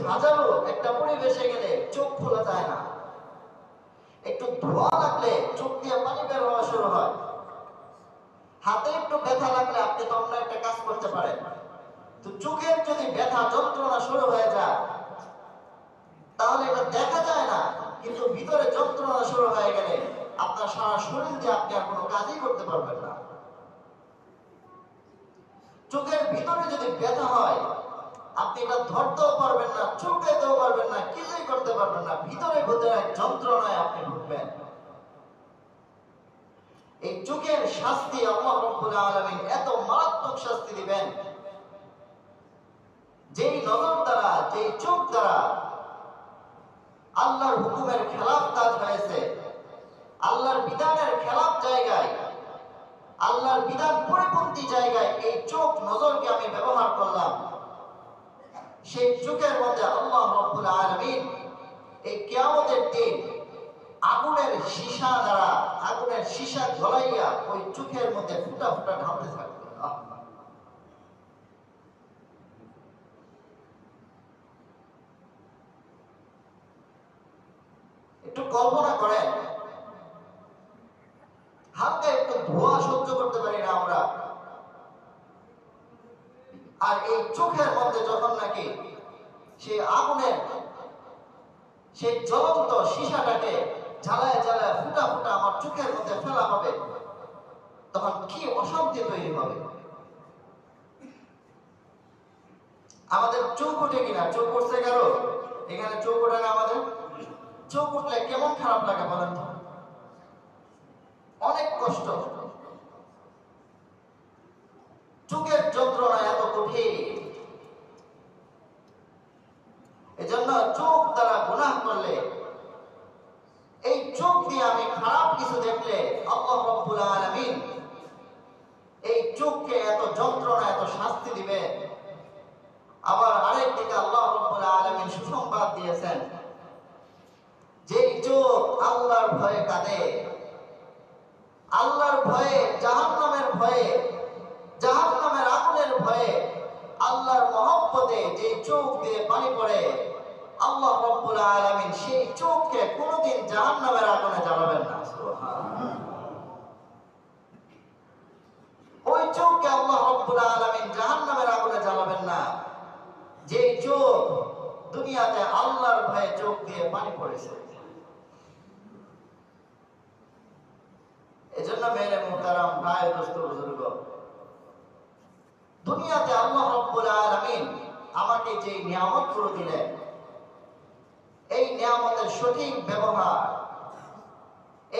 ঝাঁঝালো একটা পরিবেশে গেলে চোখ খোলা যায় না। একটু ধোয়া লাগলে চোখ দিয়ে পানি বের হওয়া শুরু হয়। হাতে একটু ব্যথা লাগলে আপনি তখন একটা কাজ করতে পারেন। তো চোখের যদি ব্যথা যন্ত্রণা শুরু হয়ে যায়, তাহলে এটা দেখা যায় না, কিন্তু ভিতরে যন্ত্রণা শুরু হয়ে গেলে আপনার সারা শরীর দিয়ে আপনি আর কোনো কাজই করতে পারবেন না। চোখের ভিতরে যদি ব্যথা হয় আপনি এটা ধরতেও পারবেন না চুলকাইতেও পারবেন না, কিছুই করতে পারবেন না, ভিতরে ভিতরে যন্ত্রণায় আপনি ঢুকবেন এই চোখের শাস্তি আল্লাহ রব্বুল আলামিন এত মারাত্মক শাস্তি দিবেন। যেই নজর দ্বারা, যেই চোখ দ্বারা আল্লাহর হুকুমের খেলাফ কাজ হয়েছে, আল্লাহর বিধানের খেলাফ জায়গায়, আল্লাহর বিধান পরিপন্থী জায়গায় এই চোখ নজরকে আমি ব্যবহার করলাম। সেই চোখের মধ্যে আল্লাহ রব্বুল আলামিন এই কিয়ামতের দিন আগুনের সীসা দ্বারা, আগুনের সীসা জ্বলাইয়া ওই চোখের মধ্যে ফুটা ফুটা ঢালতে থাকবে। একটু কল্পনা করেন হালকা একটু ধোয়া সহ্য করতে পারি না আমরা। আর এই চোখের মধ্যে যখন নাকি সেই জ্বলন্ত জ্বালায় জ্বালায় ফুটা ফুটা আমার চোখের মধ্যে ফেলা হবে, তখন কি অশান্তি তৈরি হবে? আমাদের চোখ উঠে কিনা? চোখ উঠছে কারও? এখানে চোখ ওঠে না আমাদের? চোখ উঠলে কেমন খারাপ লাগে বলেন তো? অনেক কষ্ট। চোখের যন্ত্রণা এত কঠিন এজন্য চোখ দ্বারা গুনাহ করলে, এই চোখ দিয়ে আমি খারাপ কিছু দেখলে আল্লাহ রব্বুল আলামিন এই চোখকে এত যন্ত্রণা, এত শাস্তি দিবে। আবার আরেক দিকে আল্লাহ রব্বুল আলামিন সুসংবাদ দিয়েছেন, যেই চোখ আল্লাহর ভয়ে কাঁদে আল্লাহর ভয়ে জাহান্নামের ভয়ে জাহান্নামের আগুনের ভয়ে আল্লাহর মহব্বতে যে চোখ দিয়ে পানি পড়ে আল্লাহ রব্বুল আলামিন সেই কোনোদিন জাহান্নামের আগুনে জ্বালাবেন না। ওই চোখকে আল্লাহ রব্বুল আলামিন জাহান্নামের আগুনে জ্বালাবেন না। যে চোখ দুনিয়াতে আল্লাহর ভয়ে চোখ দিয়ে পানি পড়েছে। এজন্য মেরে মুহতারাম, ভাই, দোস্ত, বুজুর্গ, দুনিয়াতে আল্লাহ রব্বুল আলামিন আমাকে যে নিয়ামত করে দিলেন নিয়ামতের সঠিক ব্যবহার।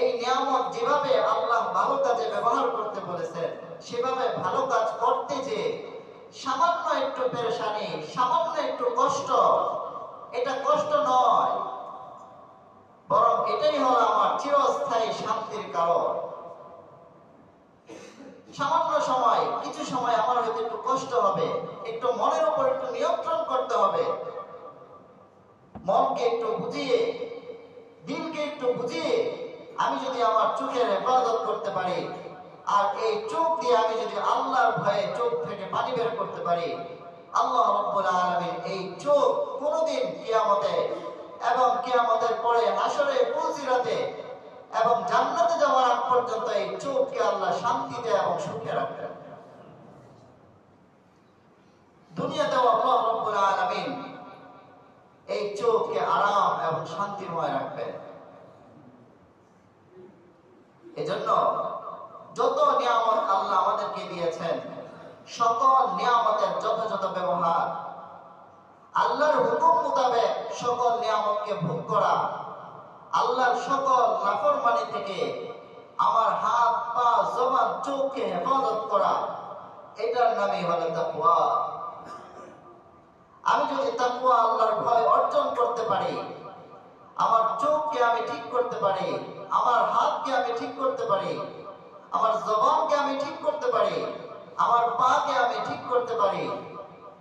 এই নিয়ামত যেভাবে আল্লাহ ভালো কাজে ব্যবহার করতে বলেছেন, সেভাবে ভালো কাজ করতে যে সামান্য একটু পেরেশানি, সামান্য একটু কষ্ট, এটা কষ্ট নয়। বরং এটাই হলো আমার চিরস্থায়ী শান্তির কারণ। সামান্য সময়, কিছু সময় আমার হয়তো একটু কষ্ট হবে, একটু মনের উপর একটু নিয়ন্ত্রণ করতে হবে। মনকে একটু বুঝিয়ে, দিলকে একটু বুঝিয়ে আমি যদি আমার চোখের হেফাজত করতে পারি, আর এই চোখ দিয়ে আমি যদি আল্লাহর ভয়ে চোখ থেকে পানি বের করতে পারি, আল্লাহ রব্বুল আলামিন এই চোখ কোনোদিন কিয়ামতে এবং কিয়ামতের পরে আসরে পুলসিরাতে এবং জান্নাতে যাওয়ার আগ পর্যন্ত এই চোখকে আল্লাহ শান্তিতে এবং সুখে রাখবেন। দুনিয়াতেও আল্লাহ রব্বুল আলামিন এই চোখকে আরাম এবং শান্তিময় রাখবেন এজন্য যত নিয়ামত আল্লাহ আমাদেরকে দিয়েছেন, সকল নিয়ামতের যথাযথ ব্যবহার, আল্লাহর হুকুম মোতাবেক সকল নিয়ামতকে ভোগ করা, আল্লাহর সকল নাফরমানি থেকে আমার হাত, পা, জবান, চোখকে হেফাজত করা, এটার নামই হলো তাকওয়া। আমি যদি তাকওয়া আল্লাহর ভয় অর্জন করতে পারি। আমার চোখকে আমি ঠিক করতে পারি। আমার হাতকে আমি ঠিক করতে পারি। আমার জবানকে আমি ঠিক করতে পারি। আমার পাকে আমি ঠিক করতে পারি।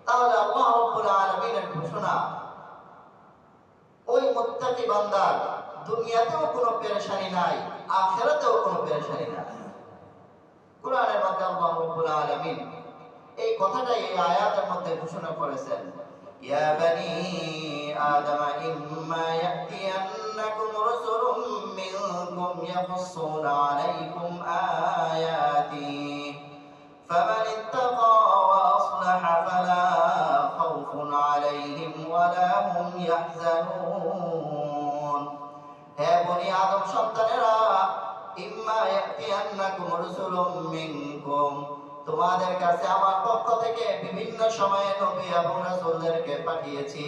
তাহলে আল্লাহ রাব্বুল আলামিনের ঘোষণা, ওই মুত্তাকি বান্দার দুনিয়াতেও কোনো পেরেশানি নাই, আখেরাতেও কোনো পেরেশানি নাই। কোরআনের মধ্যে আল্লাহ রাব্বুল আলামিন এই কথাটাই এই আয়াতের মধ্যে ঘোষণা করেছেন। يا بني آدم إما يأتينكم رسل منكم يقصون عليكم آياتي فمن اتقى وأصلح فلا خوف عليهم ولا هم يحزنون. يا بني آدم شطر إما يأتينكم رسل منكم তোমাদের কাছে আমার পক্ষ থেকে বিভিন্ন সময়ে নবী এবং রাসূলদেরকে পাঠিয়েছি।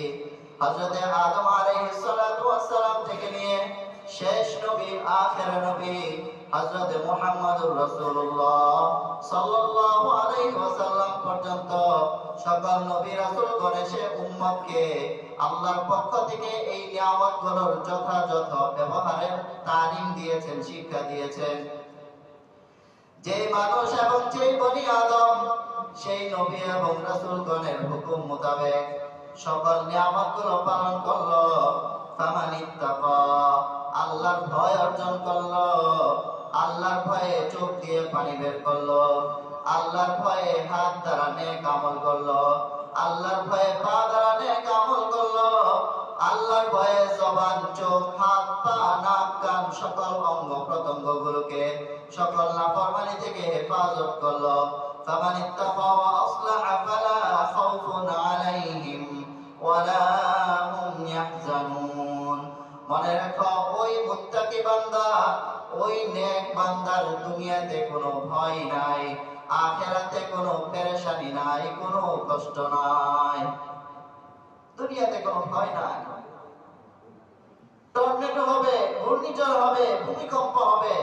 হযরতে আদম আলাইহিস সালাতু ওয়াস সালাম থেকে নিয়ে শেষ নবী, আখের নবী হযরত মুহাম্মদুর রাসূলুল্লাহ সাল্লাল্লাহু আলাইহি ওয়াসাল্লাম পর্যন্ত সকল নবী, রাসূল, গণেশে, উম্মতকে আল্লাহর পক্ষ থেকে এই নিয়ামতগুলোর যথাযথ ব্যবহারের তালিম দিয়েছেন, শিক্ষা দিয়েছেন। যে মানুষ এবং যে বনি আদম, সেই নবী এবং রাসূলগণের হুকুম মোতাবেক সকল নিয়ামতগুলো পালন করল। ফামানিত্তাকা আল্লাহর ভয় অর্জন করল। আল্লাহর ভয়ে চোখ দিয়ে পানি বের করল। আল্লাহর ভয়ে হাত দ্বারা নেক আমল করল। আল্লাহর ভয়ে পা দ্বারা নেক আমল করল। আল্লাহর ভয়ে জবান চোখ হাত পা নাক কান সকল অঙ্গ প্রত্যঙ্গ গুলোকে সকল নাফরমানি থেকে হেফাজত করলো فمن اتقى وأصلح فلا خوف عليهم ولا هم يحزنون মনে রাখো ওই মুত্তাকি বান্দা ওই নেক বান্দার দুনিয়াতে কোনো ভয় নাই আখেরাতে কোনো পেরেশানি নাই কোনো কষ্ট নাই দুনিয়াতে কোনো ভয় নাই। টর্নেডো হবে, ঘূর্ণিঝড় হবে, ভূমিকম্প হবে,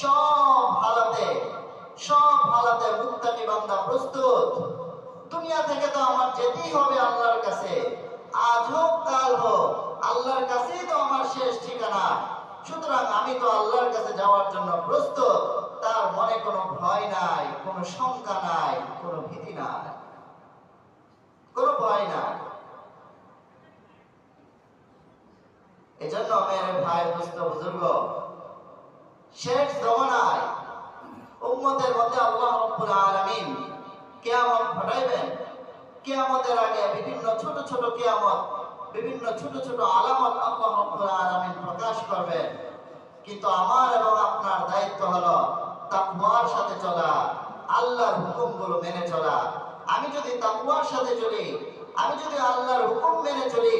সব হালাতে সব হালাতে মুত্তাকি বান্দা প্রস্তুত। দুনিয়া থেকে তো আমার যেতেই হবে আল্লাহর কাছে। আজ হোক, কাল হোক, আল্লাহর কাছেই তো আমার শেষ ঠিকানা। সুতরাং আমি তো আল্লাহর কাছে যাওয়ার জন্য প্রস্তুত। তার মনে কোনো ভয় নাই, কোনো শঙ্কা নাই, কোনো ভীতি নাই, কোনো ভয় নাই। এজন্য মেরে ভাই দুস্থ বুজুর্গ, শেষ জমানায় উম্মতের মধ্যে আল্লাহ রাব্বুল আলামিন কিয়ামত ঘটাইবেন। কিয়ামতের আগে বিভিন্ন ছোট ছোট কিয়ামত, বিভিন্ন ছোট ছোট আলামত আল্লাহ রাব্বুল আলামিন প্রকাশ করবেন কিন্তু আমার এবং আপনার দায়িত্ব হলো তাকওয়ার সাথে চলা, আল্লাহর হুকুমগুলো মেনে চলা। আমি যদি তাকওয়ার সাথে চলি, আমি যদি আল্লাহর হুকুম মেনে চলি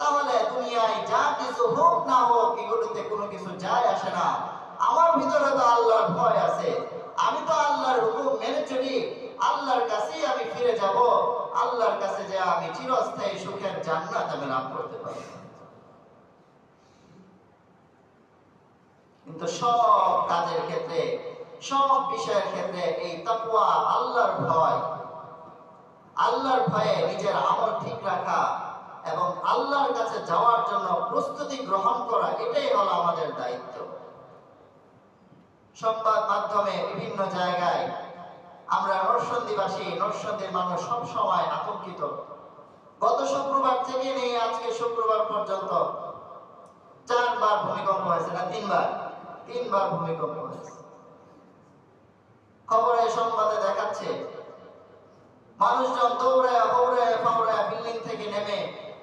তাহলে দুনিয়ায় যা কিছু হোক না হোক, এগুলোতে কোনো কিছু যায় আসে না। আমার ভিতরে তো আল্লাহর ভয় আছে। আমি তো আল্লাহর হুকুম মেনে চলি। আল্লাহর কাছেই আমি ফিরে যাব। আল্লাহর কাছে যে আমি চিরস্থায়ী সুখের জান্নাত আমি লাভ করতে পারব। কিন্তু সব কাজের ক্ষেত্রে, সব বিষয়ের ক্ষেত্রে এই তাকওয়া, আল্লাহর ভয়, আল্লাহর ভয়ে নিজের আমল ঠিক রাখা এবং আল্লাহর কাছে যাওয়ার জন্য প্রস্তুতি গ্রহণ করা, এটাই হলো আমাদের দায়িত্ব। সংবাদ মাধ্যমে বিভিন্ন জায়গায় আমরা নরসন্দিবাসী, নরসন্দির মানুষ সব সময় আতঙ্কিত। গত শুক্রবার থেকে নিয়ে আজকে শুক্রবার পর্যন্ত চারবার ভূমিকম্প হয়েছে না, তিনবার? তিনবার ভূমিকম্প হয়েছে। খবরে, সংবাদে দেখাচ্ছে, মানুষজন দৌড়ায়, হৌড়ায়, ফাউড়ায় বিল্ডিং থেকে নেমে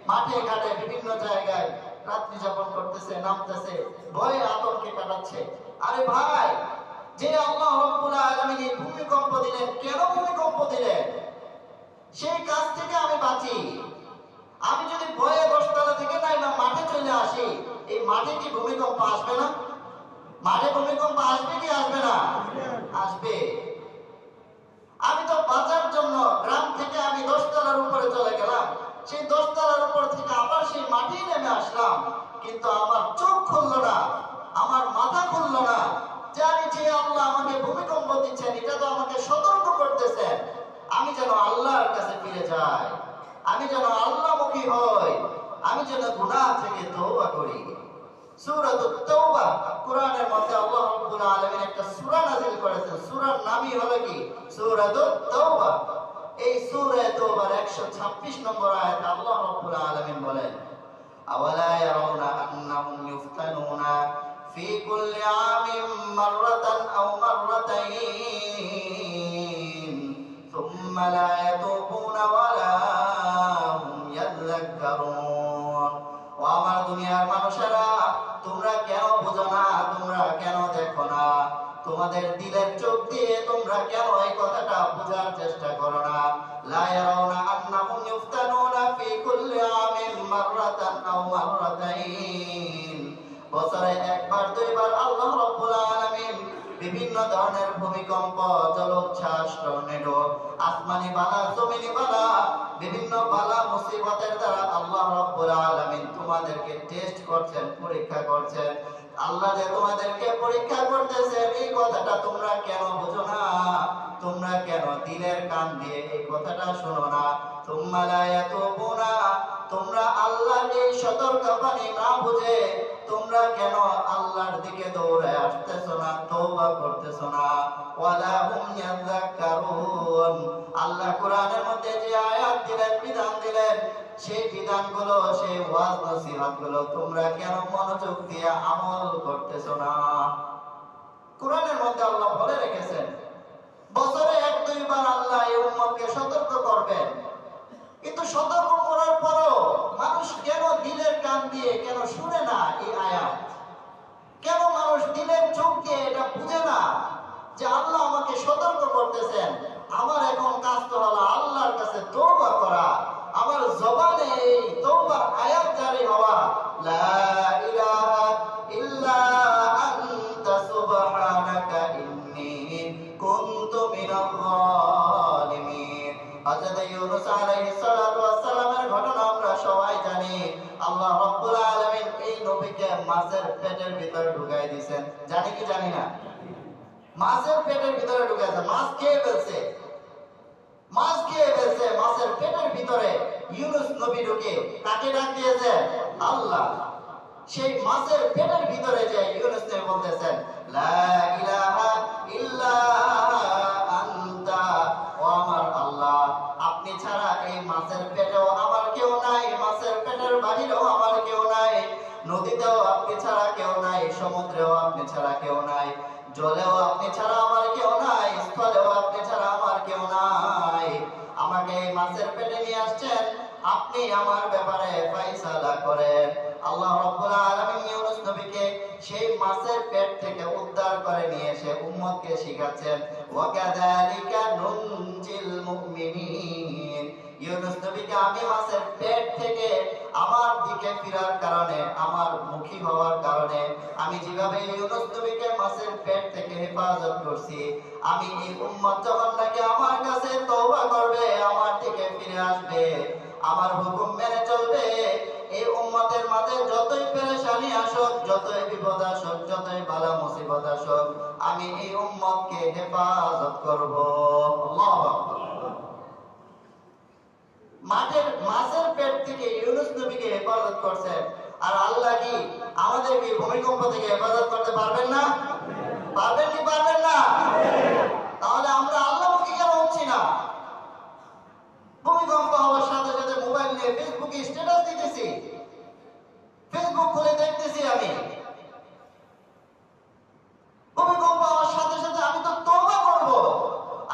মাঠে, ঘাটে, বিভিন্ন জায়গায় রাত্রি যাপন করতেছে, নামতেছে, ভয়ে আতঙ্কে কাটাচ্ছে। আরে ভাই, যে ভূমিকম্প দিলেন, কেন ভূমিকম্প দিলেন? সেই কাজ থেকে আমি বাঁচি। আমি যদি ভয়ে দশতলা থেকে নাই না মাঠে চলে আসি, এই মাঠে কি ভূমিকম্প আসবে না? মাঠে ভূমিকম্প আসবে কি আসবে না আসবে আমি তো বাঁচার জন্য গ্রাম থেকে আমি দশতলার উপরে চলে গেলাম সেই দশতলার উপর থেকে আবার সেই মাটি নেমে আসলাম কিন্তু আমার চোখ খুললো না আমার মাথা খুললো না জানি যে আল্লাহ আমাকে ভূমিকম্প দিচ্ছেন এটা তো আমাকে সতর্ক করতেছেন আমি যেন আল্লাহর কাছে ফিরে যাই আমি যেন আল্লাহমুখী হই আমি যেন গুনাহ থেকে তওবা করি সূরাতুত তাওবা কোরআনের মধ্যে আল্লাহ রাব্বুল আলামিন একটা সূরা নাযিল করেছেন সূরার নামই হলো কি সূরাতুত তাওবা এই সূরা তাওবার 126 নম্বর আয়াতে আল্লাহ রাব্বুল আলামিন বলেন আওয়ালা ইয়ারাউনা আন্নাহুম ইফতানুনা في كل عام مرة أو مرتين ثم لا يتوبون তোমরা কেন এই কথাটা বোঝার চেষ্টা করো না? লা আন্নাহুম ইফতানুনা ফি কুল্লি আমিন মাররাতান আও মাররাতাইন। বছরে একবার, দুইবার আল্লাহ রাব্বুল আলামিন বিভিন্ন ধরনের ভূমিকম্প, জলোচ্ছ্বাস, টর্নেডো, আসমানি বালা, জমিনি বালা, বিভিন্ন বালা মুসিবতের দ্বারা আল্লাহ রাব্বুল আলামিন তোমাদেরকে টেস্ট করছেন, পরীক্ষা করছেন। আল্লাহ যে তোমাদেরকে পরীক্ষা করতেছেন এই কথাটা তোমরা কেন বুঝো না? তোমরা কেন দিলের কান দিয়ে এই কথাটা শোনো না? তোমরা লা ইয়াতুবুনা, তোমরা আল্লাহর এই সতর্কবাণী না বুঝে তোমরা কেন আল্লাহর দিকে দৌড়ে আসতেছো না, তওবা করতেছো না? ওয়ালা হুম আল্লাহ কোরআনের মধ্যে যে আয়াত দিলেন, বিধান দিলেন সেই বিধানগুলো, সেই ওয়াজ নসিহতগুলো তোমরা কেন মনোযোগ দিয়ে আমল করতেছো না? কোরআনের মধ্যে আল্লাহ বলে রেখেছেন, বছরে এক, দুইবার আল্লাহ এই উম্মতকে সতর্ক করবেন। কিন্তু সতর্ক করার পরও মানুষ কেন দিলের কান দিয়ে কেন শুনে না এই আয়াত? কেন মানুষ দিলের চোখ দিয়ে এটা বুঝে না যে আল্লাহ আমাকে সতর্ক করতেছেন? মাছের পেটের ভিতরে ঢুকাইছে মাছ খেয়ে ফেলছে? মাছ খেয়ে ফেলছে? মাছের পেটের ভিতরে ইউনুস নবী ঢুকে কাকে ডাক দিয়েছে আল্লাহ। সেই মাছের পেটের ভিতরে যে ইউনুস নবী বলতেছেন আপনি ছাড়া এই মাছের পেটেও আমার কেউ নাই, মাছের পেটের বাহিরেও আমার কেউ নাই, নদীতেও আপনি ছাড়া কেউ নাই, সমুদ্রেও আপনি ছাড়া কেউ নাই জলেও আপনি ছাড়া আমার কেউ নাই, স্থলেও আপনি ছাড়া আমার কেউ নাই। আমাকে এই মাছের পেটে নিয়ে আসছেন, আপনি আমার ব্যাপারে ফয়সালা করেন। আল্লাহ রাব্বুল আলামিন ইউনূস নবীকে সেই মাছের পেট থেকে উদ্ধার করে নিয়ে এসে উম্মতকে শিখাচ্ছেন ওয়া কাযালিকা নুনজিল মুমিনিন। ইউনূস নবীকে আমি মাছের পেট থেকে আমার দিকে ফেরার কারণে, আমার মুখী হওয়ার কারণে, আমি যেভাবে ইউনূস নবীকে হেফাজত করছি। আমি এই উম্মত যখন নাকি আমার কাছে তওবা করবে, আমার দিকে ফিরে আসবে, আমার হুকুম মেনে চলবে। এই উম্মতের মাঝে যতই পেরেশানি আসুক, যতই বিপদ আসুক, যতই বালা মুসিবত আসুক, আমি এই উম্মতকে হেফাজত করব। আল্লাহু আকবার। মাঠের, মাছের পেট থেকে ইউনুস নবীকে হেফাজত করছেন আর আল্লাহ কি আমাদেরকে ভূমিকম্প থেকে হেফাজত করতে পারবেন না? পারবেন কি পারবেন না? তাহলে আমরা আল্লাহমুখী কেন হচ্ছি না ভূমিকম্প হওয়ার সাথে সাথে মোবাইল নিয়ে ফেসবুকে স্ট্যাটাস দিতেছি ফেসবুক খুলে দেখতেছি আমি ভূমিকম্প হওয়ার সাথে সাথে আমি তো তওবা করব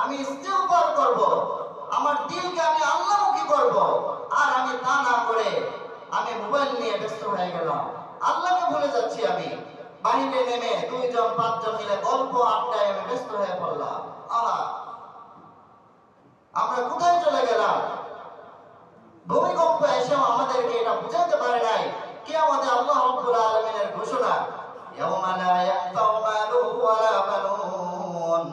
আমি ইস্তেগফার করব আমার দিলকে আমি আল্লাহমুখী করব আর আমি তা না করে আমি মোবাইল নিয়ে ব্যস্ত হয়ে গেলাম আল্লাহকে ভুলে যাচ্ছি আমি বাহিরে নেমে দুইজন পাঁচজন মিলে গল্প আড্ডায় আমি ব্যস্ত হয়ে পড়লাম আহা আমরা কোথায় চলে গেলাম ভূমিকম্প এসেও আমাদেরকে এটা বুঝাতে পারে নাই কে আমাদের আল্লাহ রাব্বুল আলামিনের ঘোষণা ইয়াউমা লা ইয়ানফাউ মালুহু ওয়ালা বানুন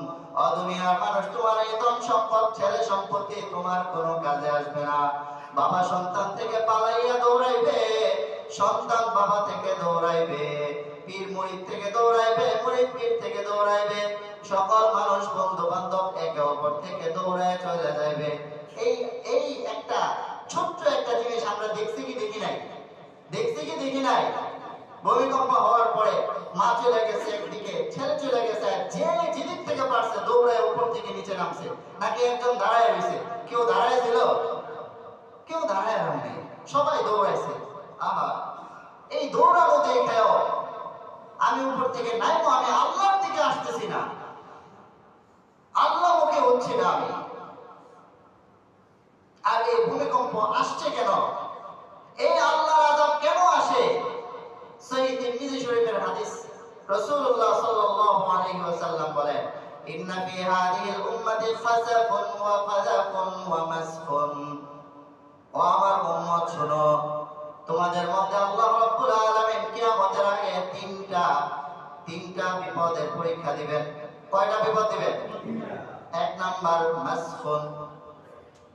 দুনিয়ার মানুষ তোমার এই ধন সম্পদ, ছেলে সম্পত্তি তোমার কোনো কাজে আসবে না। বাবা সন্তান থেকে পালাইয়া দৌড়াইবে, সন্তান বাবা থেকে দৌড়াইবে, পীর মুরিদ থেকে দৌড়াইবে, মুরিদ পীর থেকে দৌড়াইবে, সকল মানুষ বন্ধু বান্ধব একে অপর থেকে দৌড়ায় চলে যাবে এই এই একটা ছোট্ট একটা জিনিস আমরা দেখছি কি দেখি নাই? দেখছি কি দেখি নাই? ভূমিকম্প হওয়ার পরে মা চলে গেছে একদিকে, ছেলে চলে গেছে যে যেদিক থেকে পারছে, দৌড়ায় উপর থেকে নিচে নামছে। নাকি একজন দাঁড়ায় রয়েছে? কেউ দাঁড়ায় ছিল? কেউ দাঁড়ায় হয়নি সবাই দৌড়াইছে। আহা, এই দৌড়ানো দেখেও আমি উপর থেকে নাই তো আমি আল্লাহর দিকে আসতেছি না। আল্লাহ মুখে হচ্ছে না আমি আর এই ভূমিকম্প আসছে কেন এই আল্লাহর আযাব কেন আসে সহিহ তিরমিজি শরীফের হাদিস রাসূলুল্লাহ সাল্লাল্লাহু আলাইহি ওয়াসাল্লাম বলেন আমার উম্মত শোনো তোমাদের মধ্যে আল্লাহ রাব্বুল আলামিন কিয়ামতের আগে তিনটা তিনটা বিপদের পরীক্ষা দিবেন। কয়টা বিপদ দিবেন? এক নাম্বার মাসফুন।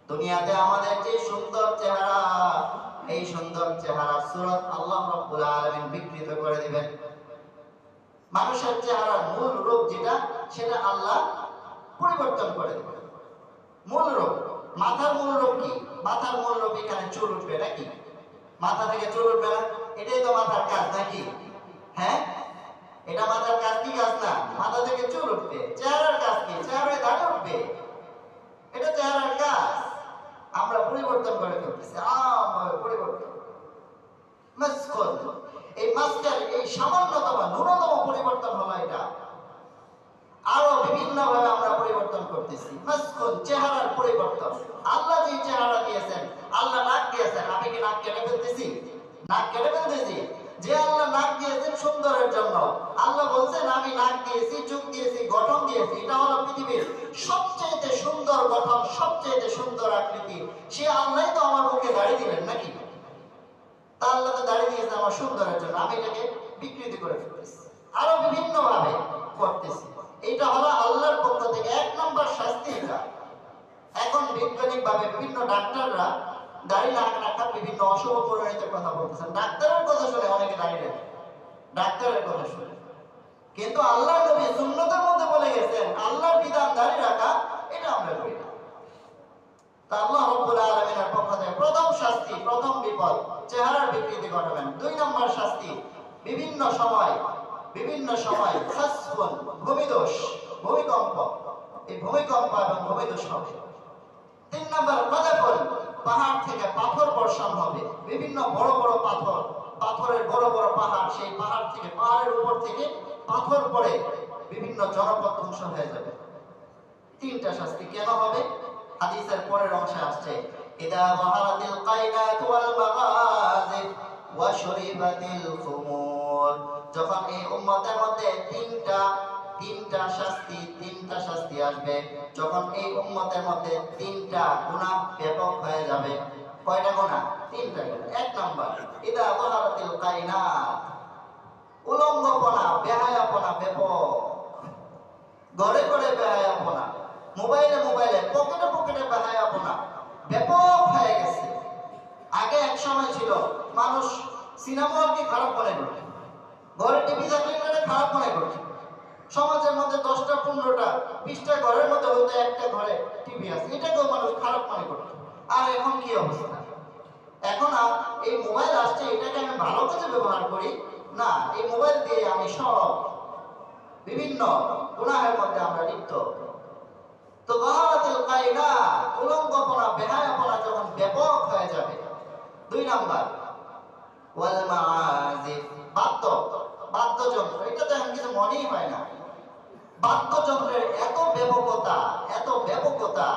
দুনিয়াতে আমাদের যে সুন্দর চেহারা এই সুন্দর চেহারা সুরত আল্লাহ রাব্বুল আলামিন বিকৃত করে দিবেন। মানুষের চেহারা মূল রূপ যেটা সেটা আল্লাহ পরিবর্তন করে মূল রূপ মাথার মূল রূপ কি? মাথার মূল রূপ এখানে চুল উঠবে নাকি? মাথা থেকে চুল উঠবে না? এটাই তো মাথার কাজ নাকি? হ্যাঁ? এটা মাথার কাজ কি কাজ না? মাথা থেকে চুল উঠবে। চেহারার কাজ কি? চেহারায় দাঁড়ে উঠবে। এটা চেহারার কাজ। আমরা পরিবর্তন করে ফেলতেছি। পরিবর্তন। এই মাসকের এই সামান্যতম, ন্যূনতম পরিবর্তন হলো এটা। আরও বিভিন্ন ভাবে আমরা পরিবর্তন করতেছি। চেহারার পরিবর্তন। আল্লাহ যে চেহারা দিয়েছেন, আল্লাহ নাক দিয়েছেন। আমি কি নাক কেটে ফেলতেছি? নাক কেটে ফেলতেছি? যে আল্লাহ নাক দিয়েছেন সুন্দরের জন্য। আল্লাহ বলছেন, আমি নাক দিয়েছি, চোখ দিয়েছি, গঠন দিয়েছি। এটা হলো পৃথিবীর সবচেয়ে সুন্দর গঠন সবচেয়ে সুন্দর আকৃতি। সে আল্লাহ তো আমার মুখে দাঁড়িয়ে দিলেন নাকি? তা আল্লাহ তো দাঁড়িয়ে দিয়েছে আমার সুন্দরের জন্য। আমি এটাকে বিকৃতি করে ফেলতেছি। আরও বিভিন্ন ভাবে করতেছি। এটা হলো আল্লাহর পক্ষ থেকে এক নম্বর শাস্তি এটা এখন বৈজ্ঞানিক ভাবে বিভিন্ন ডাক্তাররা দাড়ি না রাখার বিভিন্ন অশুভ পরিণতির কথা বলতেছেন। ডাক্তারের কথা শুনে অনেকে দাঁড়িয়ে রাখে ডাক্তারের কথা শুনে। কিন্তু আল্লাহ নবী সুন্নতের মধ্যে বলে গেছেন, আল্লাহর বিধান দাঁড়িয়ে রাখা, এটা আমরা করি না। তা আল্লাহ রব্বুল আলামিনের পক্ষ থেকে প্রথম শাস্তি, প্রথম বিপদ, চেহারার বিকৃতি ঘটাবেন। দুই নম্বর শাস্তি, বিভিন্ন সময় বিভিন্ন সময় খাসফুন ভূমিদোষ, ভূমিকম্প। এই ভূমিকম্প এবং ভূমিদোষ হবে। তিন নম্বর কদাফল পাহাড় থেকে পাথর বর্ষণ হবে। বিভিন্ন বড় বড় পাথর, পাথরের বড় বড় পাহাড়, সেই পাহাড় থেকে, পাহাড়ের উপর থেকে পাথর পড়ে বিভিন্ন জনপদ ধ্বংস হয়ে যাবে। তিনটা শাস্তি কেন হবে? হাদিসের পরের অংশে আসছে, ইদা বাহারাতিল কায়নাত ওয়াল মাগাজিব ওয়া শুরিবাতিল খুমুর যখন এই উম্মতের মধ্যে তিনটা তিনটা শাস্তি তিনটা শাস্তি আসবে, যখন এই উম্মতের মধ্যে তিনটা গুনাহ ব্যাপক হয়ে যাবে। কয়টা গুনাহ? তিনটা গুনাহ। এক নাম্বার, ইদা বাহারাতিল কায়নাত উলঙ্গপনা, বেহায়াপনা ব্যাপক। ঘরে ঘরে বেহায়াপনা। মোবাইলে মোবাইলে, পকেটে পকেটে বেহায়াপনা। ব্যাপক হয়ে গেছে। আগে এক সময় ছিল, মানুষ সিনেমা হলকে খারাপ মনে করত? ঘরে টিভি থাকলে খারাপ মনে করছে। সমাজের মধ্যে দশটা, পনেরোটা, বিশটা ঘরের মধ্যে হয়তো একটা ঘরে টিভি আছে। এটাকেও মানুষ খারাপ মনে করছে। আর এখন কি অবস্থা? এখন আর এই মোবাইল আসছে, এটাকে আমি ভালো কাজে ব্যবহার করি? না, এই মোবাইল দিয়ে আমি সব বিভিন্ন গুনাহের মধ্যে আমরা লিপ্ত। তো বাহারাতুল কায়না উলঙ্গপনা, বেহায়াপনা যখন ব্যাপক হয়ে যাবে, দুই নাম্বার, ওয়াল মাআজিফ বাদ্য বাদ্যযন্ত্র, এটা তো এখন কিছু মনেই হয় না। বাদ্যযন্ত্রের এত ব্যাপকতা এত ব্যাপকতা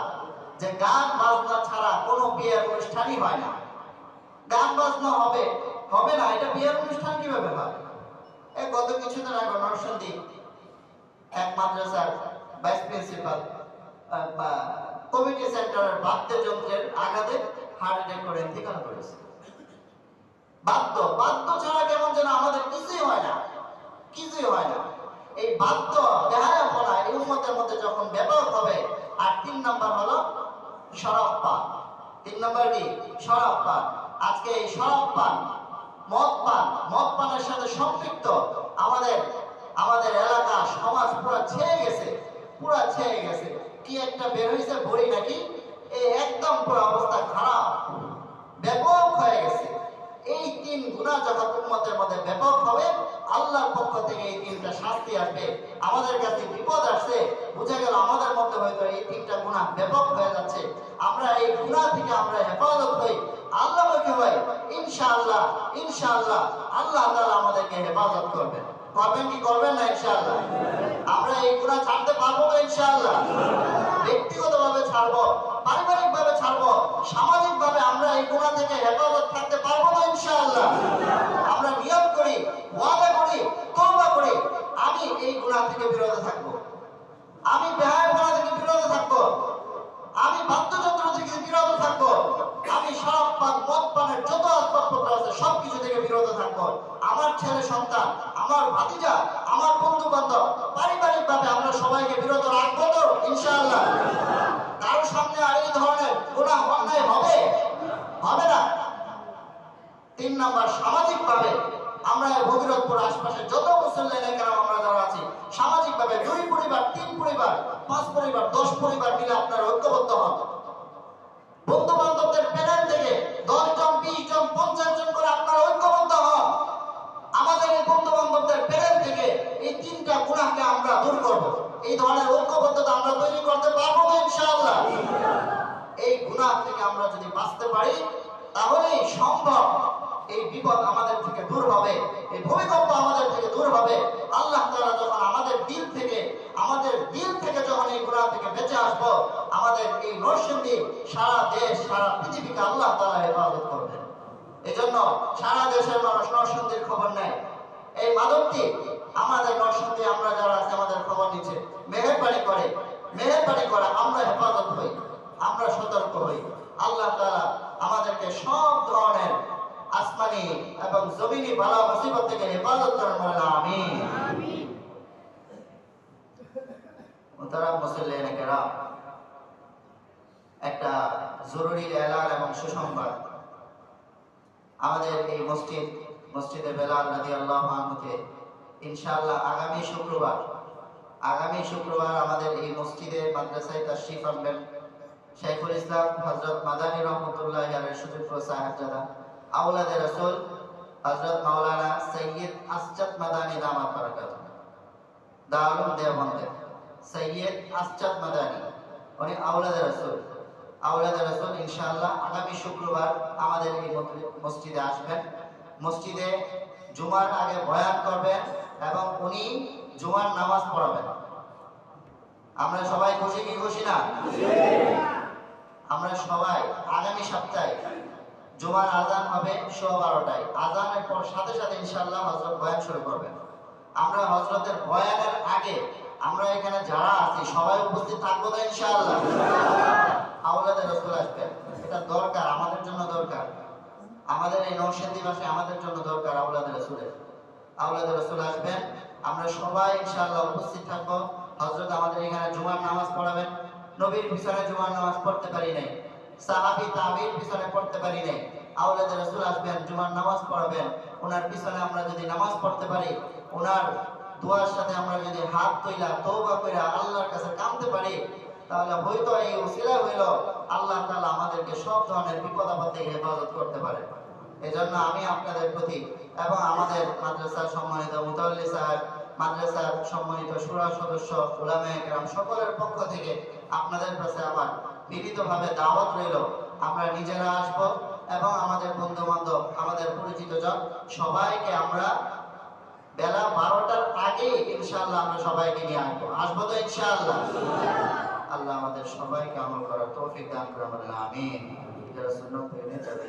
যে গান বাজনা ছাড়া কোনো বিয়ের অনুষ্ঠানই হয় না। গান বাজনা হবে হবে না, এটা বিয়ের অনুষ্ঠান কীভাবে হয়? গত কিছুদিন আগে নরসন্দী এক মাদ্রাসার ভাইস প্রিন্সিপাল কমিটি সেন্টারের বাদ্যযন্ত্রের আঘাতে হার্ট অ্যাটাক করে ইন্তেকাল করেছে। বাদ্য বাদ্য ছাড়া কেমন যেন আমাদের কিছুই হয় না, কিছুই হয় না। এই বাদ্য বেহায়াপনা এই উম্মতের মধ্যে যখন ব্যাপক হবে, আর তিন নাম্বার হলো শরাব পান তিন নাম্বার কি? পান আজকে এই শরাব পান মদ পান মদ পানের সাথে সম্পৃক্ত আমাদের আমাদের এলাকা, সমাজ পুরো ছেয়ে গেছে, পুরা ছেয়ে গেছে। কি একটা বের হয়েছে বড়ি নাকি? এই একদম পুরো অবস্থা খারাপ, ব্যাপক হয়ে গেছে। এই তিন গুণা যখন উম্মতের মধ্যে ব্যাপক হবে আল্লাহর পক্ষ থেকে এই তিনটা শাস্তি আসবে। আমাদের কাছে বিপদ আসছে, বুঝা গেল আমাদের মধ্যে হয়তো এই তিনটা গুণা ব্যাপক হয়ে যাচ্ছে। আমরা এই গুণা থেকে আমরা হেফাজত হই, আল্লাহ মুখে হই। ইনশাআল্লাহ ইনশাআল্লাহ, আল্লাহ তাআলা আমাদেরকে হেফাজত করবেন। করবেন কি করবেন না, ইনশাআল্লাহ? আমরা এই গুণা ছাড়তে পারব তো ইনশাআল্লাহ। ব্যক্তিগতভাবে ছাড়বো, পারিবারিক ভাবে ছাড়বো আমরা এই গুণা থেকে হেফাজত থাকতে পারব না ইনশাআল্লাহ। আমরা নিয়ম করি, ওয়াদা করি, তওবা করি। আমি এই গুণা থেকে বিরত থাকব। আমি বেহায় পড়া থেকে বিরত থাকব। আমি বাদ্যযন্ত্র থেকে বিরত থাকব। আমি শরাব পান, মদ পানের যত আসবাবপত্র আছে সবকিছু থেকে বিরত থাকব। আমার ছেলে সন্তান, আমার ভাতিজা, আমার বন্ধু বান্ধব পারিবারিক ভাবে আমরা সবাইকে বিরত রাখব তো, ইনশাআল্লাহ। কারোর সামনে আর এই ধরনের গুণা অন্যায় হবে? হবে না। তিন নাম্বার সামাজিক ভাবে আমরা ভগীরথপুর আশপাশে যত মুসল্লান কেন আমরা যারা আছি সামাজিক ভাবে দুই পরিবার, তিন পরিবার, পাঁচ পরিবার, দশ পরিবার মিলে আপনারা ঐক্যবদ্ধ হন। বন্ধু বান্ধবদের প্যানেল থেকে দশ জন বিশ জন পঞ্চাশ জন আমাদের বন্ধু বান্ধবদের প্যানেল থেকে এই তিনটা গুণাকে আমরা দূর করব। এই ধরনের ঐক্যবদ্ধতা আমরা তৈরি করতে পারব ইনশাআল্লাহ। এই গুনাহ থেকে আমরা যদি বাঁচতে পারি, তাহলেই সম্ভব এই বিপদ আমাদের থেকে দূর হবে, এই ভূমিকম্প আমাদের থেকে দূর হবে। আল্লাহ তাআলা যখন আমাদের দিল থেকে, আমাদের দিল থেকে যখন এই গুনাহ থেকে বেঁচে আসব, আমাদের এই নরসিংদী সারা দেশ, সারা পৃথিবীকে আল্লাহ তাআলা হেফাজত করবেন। এজন্য সারা দেশের মানুষ নরসিংদীর খবর নেয়। এই মাদকটি আমাদের নরসিংদী, আমরা যারা আছে, আমাদের খবর নিচ্ছে। মেহেরবানি করে মেহেরবানি করে আমরা হেফাজত হই, আমরা সতর্ক হই। আল্লাহ তাআলা আমাদেরকে সব ধরনের আসমানি এবং জমিনি বালা মুসিবত থেকে হেফাজত করেন বলেন কেরাম, একটা জরুরি এলান এবং সুসংবাদ। আমাদের এই মসজিদ মসজিদে বেলাল নদী আল্লাহ আনহুকে, ইনশাআল্লাহ আগামী শুক্রবার আগামী শুক্রবার আমাদের এই মসজিদে মাদ্রাসায় তাশরিফ আনবেন শেখুল ইসলাম হজরত মাদানী রহমতুল্লাহ আলের সুযোগ্য সাহেবজাদা আউলাদে রসুল হজরত মাওলানা সৈয়দ আসজাদ মাদানী দামাত বারাকাত। দারুল দেওবন্দে সৈয়দ আসজাদ মাদানী, উনি আউলাদে রসুল। আউলাদে রসুল ইনশাআল্লাহ আগামী শুক্রবার আমাদের এই মসজিদে আসবেন। মসজিদে জুমার আগে বয়ান করবেন এবং উনি জুমার নামাজ পড়াবেন। আমরা সবাই খুশি কি খুশি না? আমরা সবাই আগামী সপ্তাহে জুমার আজান হবে সোয়া বারোটায়। আজানের পর সাথে সাথে ইনশাল্লাহ হজরত বয়ান শুরু করবেন। আমরা হজরতের বয়ানের আগে আমরা এখানে যারা আছি সবাই উপস্থিত থাকব তো ইনশাল্লাহ আওলাদের রসুল আসবেন। এটা দরকার, আমাদের জন্য দরকার। আমাদের এই নৌসেন্দি মাসে আমাদের জন্য দরকার আওলাদের রসুলের আওলাদের রসুল আসবেন, আমরা সবাই ইনশাআল্লাহ উপস্থিত থাকব। হজরত আমাদের এখানে জুমার নামাজ পড়াবেন। নবীর পিছনে জুমার নামাজ পড়তে পারি নাই। সাহাবি তাবির পিছনে পড়তে পারি নাই। রাসূল আসবেন, জুমার নামাজ পড়াবেন। ওনার পিছনে আমরা যদি নামাজ পড়তে পারি, ওনার দোয়ার সাথে আমরা যদি হাত তৈলা তওবা করে আল্লাহর কাছে কাঁদতে পারি, তাহলে হয়তো এই উসিলা হইল আল্লাহ তাআলা আমাদেরকে সব ধরনের বিপদ আপদ থেকে হেফাজত করতে পারে এজন্য আমি আপনাদের প্রতি এবং আমাদের মাদ্রাসার সম্মানিত মুতাল্লি সাহেব, মাদ্রাসার সম্মানিত সুরা সদস্য উলামা একরাম সকলের পক্ষ থেকে আপনাদের কাছে আমার বিনীতভাবে দাওয়াত রইল। আমরা নিজেরা আসব এবং আমাদের বন্ধু বান্ধব আমাদের পরিচিত জন, সবাইকে আমরা বেলা বারোটার আগে ইনশাআল্লাহ আমরা সবাইকে নিয়ে আসব। আসব তো ইনশাআল্লাহ। আল্লাহ আমাদের সবাইকে আমল করার তৌফিক দান করে আমাদের আমিন। যারা সুন্নত মেনে যাবে